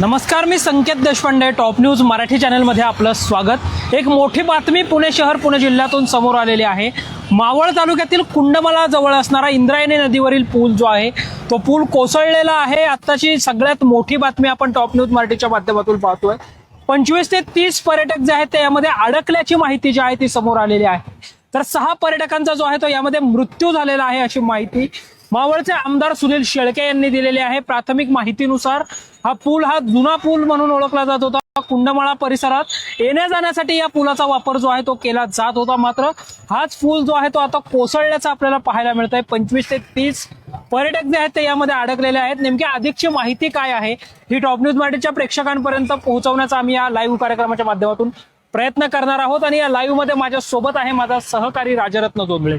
नमस्कार मी Sanket Deshpande top news Marathi चॅनलमध्ये आपलं स्वागत. एक मोठी बातमी पुणे शहर पुणे जिल्ह्यातून समोर आलेली आहे. मावळ तालुक्यातील कुंडमला जवळ असणारा इंद्रायणी नदीवरील पूल जो आहे तो पूल कोसळलेला आहे. आत्ताची सगळ्यात मोठी बातमी आपण टॉप न्यूज मराठीच्या माध्यमातून पाहतोय. पंचवीस ते तीस पर्यटक जे आहेत ते यामध्ये अडकल्याची माहिती जी आहे ती समोर आलेली आहे. तर सहा पर्यटकांचा जो आहे तो यामध्ये मृत्यू झालेला आहे अशी माहिती मावळचे आमदार सुनील शेळके यांनी दिलेली आहे प्राथमिक माहितीनुसार हा पूल हा जुना पूल म्हणून ओळखला जात होता. कुंडमाळा परिसरात येण्या जाण्यासाठी या पुलाचा वापर जो आहे तो केला जात होता. मात्र हाच पूल जो आहे तो आता कोसळल्याचा आपल्याला पाहायला मिळत आहे पंचवीस ते तीस पर्यटक जे आहेत ते यामध्ये अडकलेले आहेत. नेमकी अधिकची माहिती काय आहे? ही टॉप न्यूज मराठीच्या प्रेक्षकांपर्यंत पोहोचवण्याचा आम्ही या लाईव्ह कार्यक्रमाच्या माध्यमातून प्रयत्न करणार आहोत आणि या लाईव्हमध्ये माझ्या सोबत आहे माझा सहकारी राजरत्न जोंधळे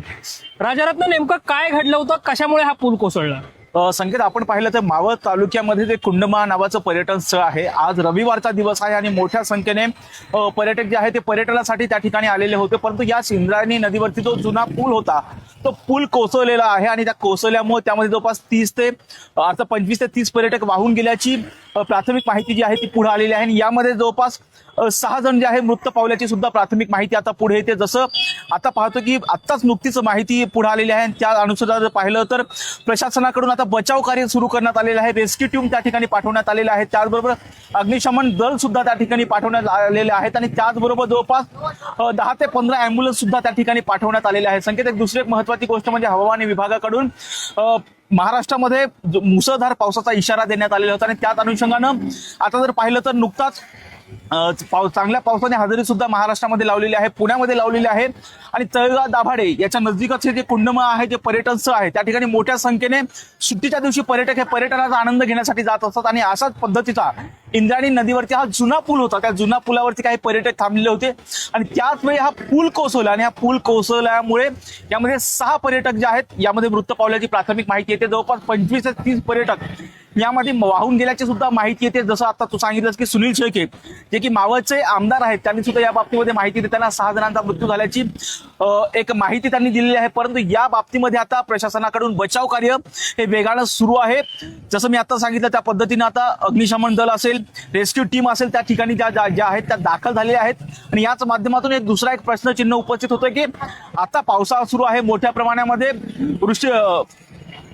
राजरत्न नेमकं काय घडलं होतं? कशामुळे हा पूल कोसळला? संकेत आपण पाहिलं तर मावळ तालुक्यामध्ये जे कुंडमा नावाचं पर्यटन स्थळ आहे आज रविवारचा दिवस आहे आणि मोठ्या संख्येने पर्यटक जे आहे ते पर्यटनासाठी त्या ठिकाणी आलेले होते. परंतु या इंद्रायणी नदीवरती जो जुना पूल होता तो पूल कोसळलेला आहे आणि त्या कोसळल्यामुळे त्यामध्ये जवळपास तीस ते अ, अर्थात पंचवीस ते तीस पर्यटक वाहून गेल्याची प्राथमिक माहिती जी आहे ती पुढे आलेली आहे. आणि यामध्ये जवळपास सहा जण जे आहे मृत पावल्याची सुद्धा प्राथमिक माहिती आता पुढे येते. जसं आता पाहतो की आत्ताच नुकतीच माहिती पुढे आलेली आहे. आणि त्या अनुसार जर पाहिलं तर प्रशासनाकडून आता बचाव कार्य सुरू करण्यात आलेलं आहे. रेस्क्यू टीम त्या ठिकाणी पाठवण्यात आलेलं आहे. त्याचबरोबर अग्निशमन दल सुद्धा त्या ठिकाणी पाठवण्यात आलेले आहेत. आणि त्याचबरोबर जवळपास दहा ते पंधरा अँब्युलन्स सुद्धा त्या ठिकाणी पाठवण्यात आलेले आहेत. संकेत एक दुसरी एक महत्वाची गोष्ट म्हणजे हवामान विभागाकडून महाराष्ट्रामध्ये मुसळधार पावसाचा इशारा देण्यात आलेला होता. आणि त्याच अनुषंगानं आता जर पाहिलं तर नुकताच पाऊस चांगल्या पावसाने हजेरी सुद्धा महाराष्ट्रामध्ये लावलेली आहे पुण्यामध्ये लावलेली आहे आणि तळगाव दाभाडे याच्या नजदीकच हे जे कुंडमळ आहे जे पर्यटन स्थळ आहे त्या ठिकाणी मोठ्या संख्येने सुट्टीच्या दिवशी पर्यटक हे पर्यटनाचा आनंद घेण्यासाठी जात असतात. आणि अशाच पद्धतीचा इंद्रायणी नदीवरती हा जुना पूल होता. त्या जुना पुलावरती काही पर्यटक थांबलेले होते. आणि त्याच वेळी हा पूल कोसळला आणि हा पूल कोसळल्यामुळे यामध्ये सहा पर्यटक जे आहेत यामध्ये मृत पावल्याची प्राथमिक माहिती येते. जवळपास पंचवीस ते तीस पर्यटक यामध्ये वाहून गेल्याची सुद्धा माहिती येते. जसं आता तू सांगितलंस की सुनील शेळके जे की मावळचे आमदार आहेत त्यांनी सुद्धा या बाबतीमध्ये माहिती देताना सहा जणांचा मृत्यू झाल्याची एक माहिती त्यांनी दिलेली आहे. परंतु या बाबतीमध्ये आता प्रशासनाकडून बचाव कार्य हे वेगानं सुरू आहे. जसं मी आता सांगितलं त्या पद्धतीनं आता अग्निशमन दल असेल रेस्क्यू टीम असेल त्या ठिकाणी ज्या ज्या ज्या आहेत त्या दाखल झालेल्या आहेत. आणि याच माध्यमातून एक दुसरा एक प्रश्नचिन्ह उपस्थित होतोय की आता पावसाळा सुरू आहे मोठ्या प्रमाणामध्ये. वृष्टी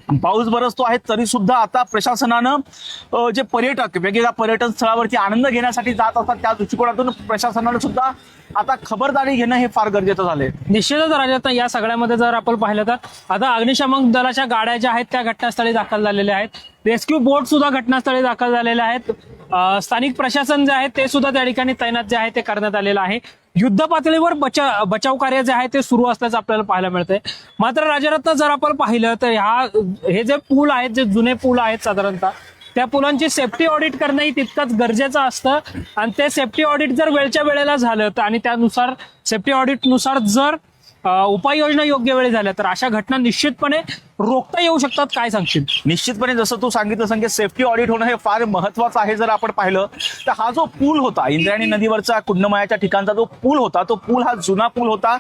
पाऊस बरसतो आहे तरी सुद्धा आता प्रशासनानं जे पर्यटक वेगवेगळ्या पर्यटन स्थळावरती आनंद घेण्यासाठी जात असतात त्या दृष्टिकोनातून प्रशासनानं सुद्धा आता खबरदारी घेणं हे फार गरजेचं झालंय. निश्चितच राजरत्न या सगळ्यामध्ये जर आपण पाहिलं तर आता अग्निशमन दलाच्या गाड्या ज्या आहेत त्या घटनास्थळी दाखल झालेल्या आहेत. रेस्क्यू बोट सुद्धा घटनास्थळी दाखल झालेल्या आहेत. स्थानिक प्रशासन जे आहे ते सुद्धा त्या ठिकाणी तैनात जे आहे ते करण्यात आलेलं आहे. युद्ध पातळीवर बचा बचाव कार्य जे आहे ते सुरू असल्याचं आपल्याला पाहायला मिळतंय. मात्र राजरत्न जर आपण पाहिलं तर ह्या हे जे पूल आहेत जे जुने पूल आहेत साधारणतः त्या पुलांची सेफ्टी ऑडिट करणंही तितकंच गरजेचं असतं. आणि ते सेफ्टी ऑडिट जर वेळच्या वेळेला झालं तर आणि त्यानुसार सेफ्टी ऑडिटनुसार जर उपाययोजना योग्य वेळी झाल्या तर अशा घटना निश्चितपणे रोखता येऊ शकतात काय सांगशील? निश्चितपणे जसं तू सांगितलं संख्या सेफ्टी ऑडिट होणं हे फार महत्वाचं आहे जर आपण पाहिलं तर हा जो पूल होता इंद्रायणी नदीवरचा कुंडमायाच्या ठिकाणचा जो पूल होता तो पूल हा जुना पूल होता.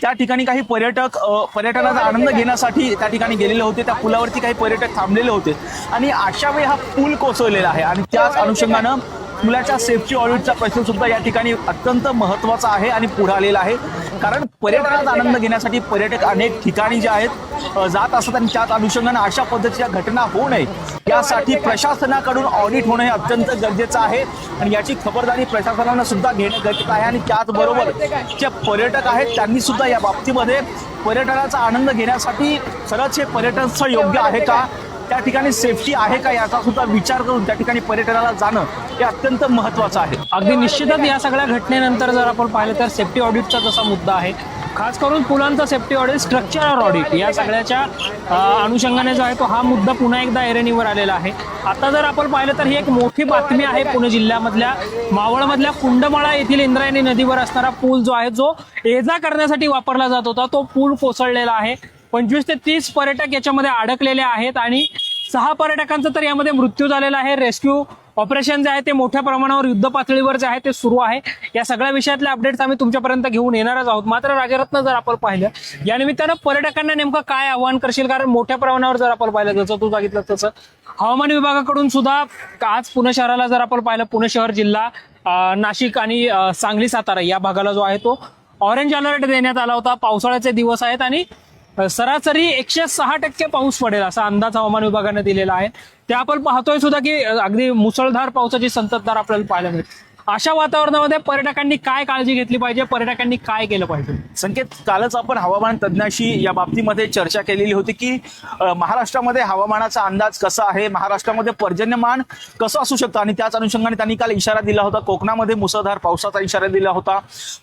त्या ठिकाणी काही पर्यटक पर्यटनाचा आनंद घेण्यासाठी त्या ठिकाणी गेलेले होते त्या पुलावरती काही पर्यटक थांबलेले होते. आणि अशा वेळी हा पूल कोसळलेला आहे. आणि त्याच अनुषंगानं मुलाच्या सेफ्टी ऑडिटचा प्रश्न सुद्धा या ठिकाणी अत्यंत महत्त्वाचा आहे आणि पुढे आलेला आहे. कारण पर्यटनाचा आनंद घेण्यासाठी पर्यटक अनेक ठिकाणी जे आहेत जात असतात आणि त्याच अनुषंगाने अशा पद्धतीच्या घटना होऊ नये. यासाठी प्रशासनाकडून ऑडिट होणं हे अत्यंत गरजेचं आहे आणि याची खबरदारी प्रशासनानं सुद्धा घेणं गरजेचं आहे आणि त्याचबरोबर जे पर्यटक आहेत त्यांनी सुद्धा या बाबतीमध्ये पर्यटनाचा आनंद घेण्यासाठी खरंच हे पर्यटन स्थळ योग्य आहे का? त्या ठिकाणी सेफ्टी आहे का याचा सुद्धा विचार करून त्या ठिकाणी पर्यटनाला जाणं हे अत्यंत महत्वाचं आहे. अगदी निश्चितच या सगळ्या घटनेनंतर जर आपण पाहिलं तर सेफ्टी ऑडिटचा जसा मुद्दा आहे खास करून पुलांचा सेफ्टी ऑडिट स्ट्रक्चरल ऑडिट या सगळ्याच्या अनुषंगाने जो आहे तो हा मुद्दा पुन्हा एकदा ऐरणीवर आलेला आहे. आता जर आपण पाहिलं तर ही एक मोठी बातमी आहे पुणे जिल्ह्यामधल्या मावळमधल्या कुंडमाळा येथील इंद्रायणी नदीवर असणारा पूल जो आहे जो ये जा करण्यासाठी वापरला जात होता तो पूल कोसळलेला आहे. पंचवीस ते तीस पर्यटक याच्यामध्ये अडकलेले आहेत आणि सहा पर्यटकांचा तर यामध्ये मृत्यू झालेला आहे. रेस्क्यू ऑपरेशन जे आहे ते मोठ्या प्रमाणावर युद्ध पातळीवर जे आहे ते सुरू आहे. या सगळ्या विषयातले अपडेट्स आम्ही तुमच्यापर्यंत घेऊन येणारच आहोत. मात्र राजरत्न जर आपण पाहिलं या निमित्तानं पर्यटकांना नेमकं काय आव्हान करशील? कारण मोठ्या प्रमाणावर जर आपण पाहिलं जसं तू सांगितलं तसं हवामान विभागाकडून सुद्धा आज पुणे शहराला जर आपण पाहिलं पुणे शहर जिल्हा नाशिक आणि सांगली सातारा या भागाला जो आहे तो ऑरेंज अलर्ट देण्यात आला होता. पावसाळ्याचे दिवस आहेत आणि सरासरी एकशे सहा टक्के पाऊस पडेल असा अंदाज हवामान विभागाने दिलेला आहे. ते आपण पाहतोय सुद्धा की अगदी मुसळधार पावसाची संततधार आपल्याला पाहायला मिळते. अशा वातावरणामध्ये पर्यटकांनी काय काळजी घेतली पाहिजे? पर्यटकांनी काय केलं पाहिजे? संकेत कालच आपण हवामान तज्ज्ञाशी या बाबतीमध्ये चर्चा केलेली होती की महाराष्ट्रामध्ये हवामानाचा अंदाज कसा आहे? महाराष्ट्रामध्ये पर्जन्यमान कसं असू शकतं? आणि त्याच अनुषंगाने त्यांनी काल इशारा दिला होता. कोकणामध्ये मुसळधार पावसाचा इशारा दिला होता.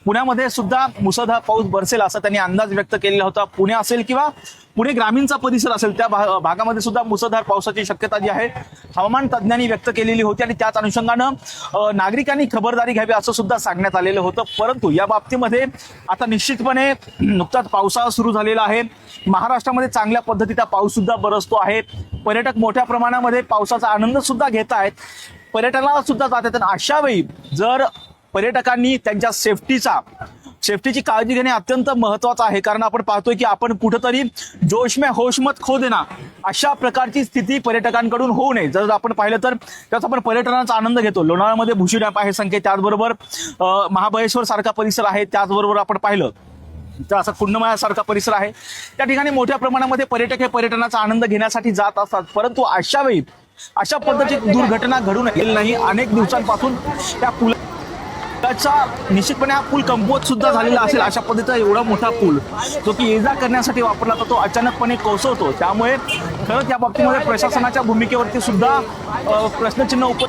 पुण्यामध्ये सुद्धा मुसळधार पाऊस बरसेल असा त्यांनी अंदाज व्यक्त केलेला होता. पुणे असेल किंवा पुणे ग्रामीणचा परिसर असेल त्या भा- भागामध्ये सुद्धा मुसळधार पावसाची शक्यता जी आहे हवामान तज्ज्ञांनी व्यक्त केलेली होती. आणि त्याच अनुषंगानं नागरिकांनी खबरदारी घ्यावी असं सुद्धा सांगण्यात आलेलं होतं. परंतु या बाबतीमध्ये आता निश्चितपणे नुकताच पावसाळा सुरू झालेला आहे. महाराष्ट्रामध्ये चांगल्या पद्धतीचा पाऊस सुद्धा बरसतो आहे. पर्यटक मोठ्या प्रमाणामध्ये पावसाचा आनंद सुद्धा घेत आहेत. पर्यटनाला सुद्धा जात आहेत. आणि अशा वेळी जर पर्यटकांनी त्यांच्या सेफ्टीचा सेफ्टीची काळजी घेणे अत्यंत महत्वाचं आहे. कारण आपण पाहतोय की आपण कुठंतरी जोश में होश मत खो देना अशा प्रकारची स्थिती पर्यटकांकडून होऊ नये. जर आपण पाहिलं तर त्याचा आपण पर्यटनाचा आनंद घेतो. लोणावळ्यामध्ये भुशी डॅम आहे संख्या त्याचबरोबर महाबळेश्वर सारखा परिसर आहे. त्याचबरोबर आपण पाहिलं तर असा कुंडमायासारखा परिसर आहे. त्या ठिकाणी मोठ्या प्रमाणामध्ये पर्यटक हे पर्यटनाचा आनंद घेण्यासाठी जात असतात. परंतु अशा वेळी अशा पद्धतीची दुर्घटना घडून येईल नाही अनेक दिवसांपासून त्या पुला त्याचा निश्चितपणे हा पूल कमकुवत सुद्धा झालेला असेल अशा पद्धतीचा एवढा मोठा पूल जो की ये जा करण्यासाठी वापरला जातो तो अचानकपणे कोसळतो. त्यामुळे खरंच या बाबतीमध्ये प्रशासनाच्या भूमिकेवरती सुद्धा प्रश्नचिन्ह उप